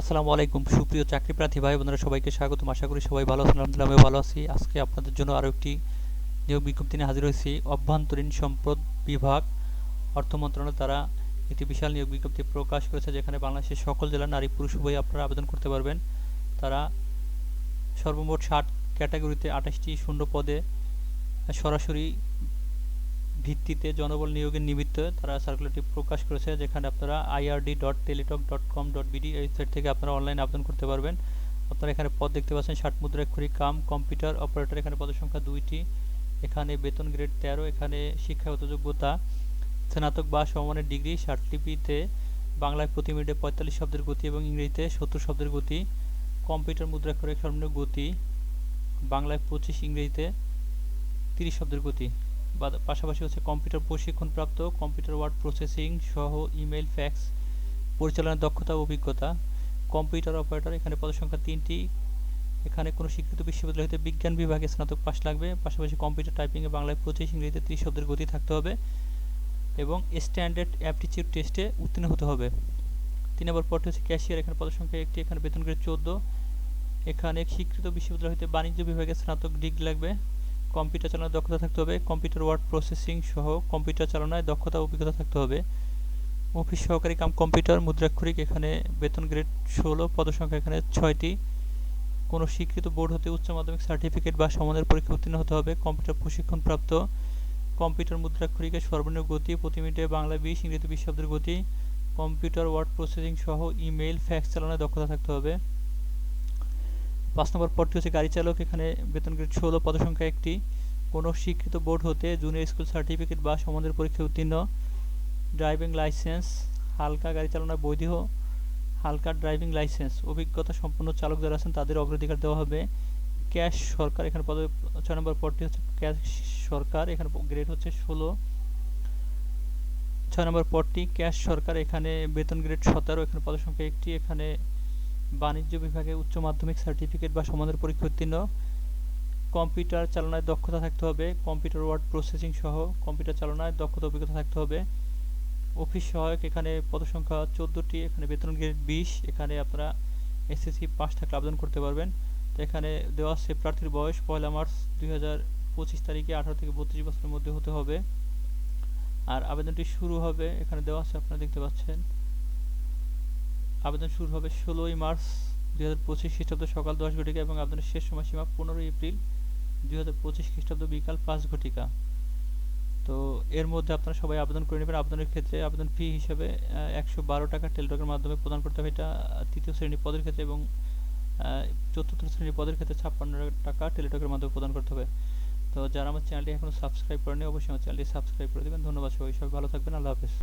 আসসালামু আলাইকুম। সুপ্রিয় চাকরি প্রার্থী ভাই বোনেরা, সবাইকে স্বাগতম। আশা করি সবাই ভালো আছেন, আলহামদুলিল্লাহ আমিও ভালো আছি। আজকে আপনাদের জন্য আরও একটি নিয়োগ বিজ্ঞপ্তি নিয়ে হাজির হয়েছি। অভ্যন্তরীণ সম্পদ বিভাগ অর্থ মন্ত্রণালয় তারা একটি বিশাল নিয়োগ বিজ্ঞপ্তি প্রকাশ করেছে, যেখানে বাংলাদেশের সকল জেলার নারী পুরুষ উভয় আপনারা আবেদন করতে পারবেন। তারা সর্বমোট ষাট ক্যাটাগরিতে আঠাশটি শূন্য পদে সরাসরি ভিত্তিতে জনবল নিয়োগের নিমিত্ত তারা সার্কুলারটি প্রকাশ করেছে, যেখানে আপনারা IRD dot Teletalk dot com dot BD এই সাইট থেকে আপনারা অনলাইন আবেদন করতে পারবেন। আপনারা এখানে পদ দেখতে পাচ্ছেন, ষাট মুদ্রাক্ষরী কাম কম্পিউটার অপারেটর এখানে পদের সংখ্যা দুইটি। এখানে বেতন গ্রেড তেরো, এখানে শিক্ষাগত যোগ্যতা, স্নাতক বা সমমানের ডিগ্রি ষাটটিপিতে বাংলায় প্রতি মিনিটে পঁয়তাল্লিশ শব্দের গতি এবং ইংরেজিতে সত্তর শব্দের গতি কম্পিউটার মুদ্রা মুদ্রাক্ষরে সর্বনিম্ন গতি, বাংলায় পঁচিশ, ইংরেজিতে তিরিশ শব্দের গতি। পাশাপাশি হচ্ছে কম্পিউটার প্রশিক্ষণপ্রাপ্ত, কম্পিউটার ওয়ার্ড প্রসেসিং সহ ইমেল ফ্যাক্স পরিচালনার দক্ষতা অভিজ্ঞতা। কম্পিউটার অপারেটর, এখানে পদসংখ্যা তিনটি। এখানে কোনো স্বীকৃত বিশ্ববিদ্যালয় হতে বিজ্ঞান বিভাগে স্নাতক পাস লাগবে। পাশাপাশি কম্পিউটার টাইপিংয়ে বাংলায় পঁচিশ, ইংরেজিতে ত্রিশ শব্দের গতি থাকতে হবে এবং স্ট্যান্ডার্ড অ্যাপটিচিউড টেস্টে উত্তীর্ণ হতে হবে। তিন নম্বর পদটি হচ্ছে ক্যাশিয়ার, এখানে পদসংখ্যা একটি, এখানে বেতন গ্রেড চোদ্দ। এখানে স্বীকৃত বিশ্ববিদ্যালয় হতে বাণিজ্য বিভাগে স্নাতক ডিগ্রি লাগবে। কম্পিউটার চালানোর দক্ষতা থাকতে হবে, কম্পিউটার ওয়ার্ড প্রসেসিং সহ কম্পিউটার চালানোয় দক্ষতা অভিজ্ঞতা থাকতে হবে। অফিস সহকারী কাম কম্পিউটার মুদ্রাক্ষরিক এখানে বেতন গ্রেড ষোলো, পদসংখ্যা এখানে ছয়টি। কোনো স্বীকৃত বোর্ড হতে উচ্চ মাধ্যমিক সার্টিফিকেট বা সমানের পরীক্ষা উত্তীর্ণ হতে হবে, কম্পিউটার প্রশিক্ষণপ্রাপ্ত কম্পিউটার মুদ্রাক্ষরিকের সর্বনিম্ন গতি, প্রতি মিনিটে বাংলা বিশ, ইংরেজি বিশ শব্দের গতি। কম্পিউটার ওয়ার্ড প্রসেসিং সহ ইমেইল, ফ্যাক্স চালানোর দক্ষতা থাকতে হবে। পাঁচ নম্বর পদটি হচ্ছে গাড়ি চালক। এখানে বেতন গ্রেড ষোলো, পদসংখ্যা একটি। কোনো শিক্ষিত বোর্ড হতে জুনিয়র স্কুল সার্টিফিকেট বা সমানের পরীক্ষায় উত্তীর্ণ। ড্রাইভিং লাইসেন্স হালকা গাড়ি চালানোর বৈধ, হালকা ড্রাইভিং লাইসেন্স অভিজ্ঞতা সম্পন্ন চালক যারা আছেন, তাদের অগ্রাধিকার দেওয়া হবে। ক্যাশ সরকার, এখানে পদ ছয় নম্বর পদটি হচ্ছে ক্যাশ সরকার। এখানে গ্রেড হচ্ছে ষোলো। ছয় নম্বর পদটি ক্যাশ সরকার। এখানে বেতন গ্রেড সতেরো, এখানে পদসংখ্যা একটি। এখানে বাণিজ্য বিভাগে উচ্চ মাধ্যমিক সার্টিফিকেট বা সমানের পরীক্ষা উত্তীর্ণ। কম্পিউটার চালনায় দক্ষতা থাকতে হবে। কম্পিউটার ওয়ার্ড প্রসেসিং সহ কম্পিউটার চালনায় দক্ষতা অভিজ্ঞতা থাকতে হবে। অফিস সহায়ক, এখানে পদসংখ্যা চোদ্দোটি, এখানে বেতন গ্রেড বিশ, এখানে আপনারা এসএসসি পাস থাকলে আবেদন করতে পারবেন। তো এখানে দেওয়া আছে প্রার্থীর বয়স, পয়লা মার্চ দুই হাজার পঁচিশ তারিখে আঠারো থেকে বত্রিশ বছরের মধ্যে হতে হবে। আর আবেদনটি শুরু হবে, এখানে দেওয়া আছে, আপনারা দেখতে পাচ্ছেন। আবেদন শুরু হবে ষোলোই মার্চ দুই হাজার পঁচিশ খ্রিস্টাব্দ সকাল দশ ঘটিকা এবং আবেদনের শেষ সময়সীমা পনেরোই এপ্রিল দুই হাজার পঁচিশ খ্রিস্টাব্দ বিকাল পাঁচ ঘটিকা। তো এর মধ্যে আপনারা সবাই আবেদন করে নেবেন। আবেদনের ক্ষেত্রে আবেদন ফি হিসাবে একশো বারো টাকা টেলিটকের মাধ্যমে প্রদান করতে হবে। এটা তৃতীয় শ্রেণি পদের ক্ষেত্রে এবং চতুর্থ শ্রেণির পদের ক্ষেত্রে ছাপ্পান্ন টাকা টেলিটকের মাধ্যমে প্রদান করতে হবে। তো যারা আমার চ্যানেলটি এখনও সাবস্ক্রাইব করেনি অবশ্যই আমার চ্যানেলটি সাবস্ক্রাইব করে দেবেন। ধন্যবাদ সবাই সবাই ভালো থাকবেন। আল্লাহ হাফেজ।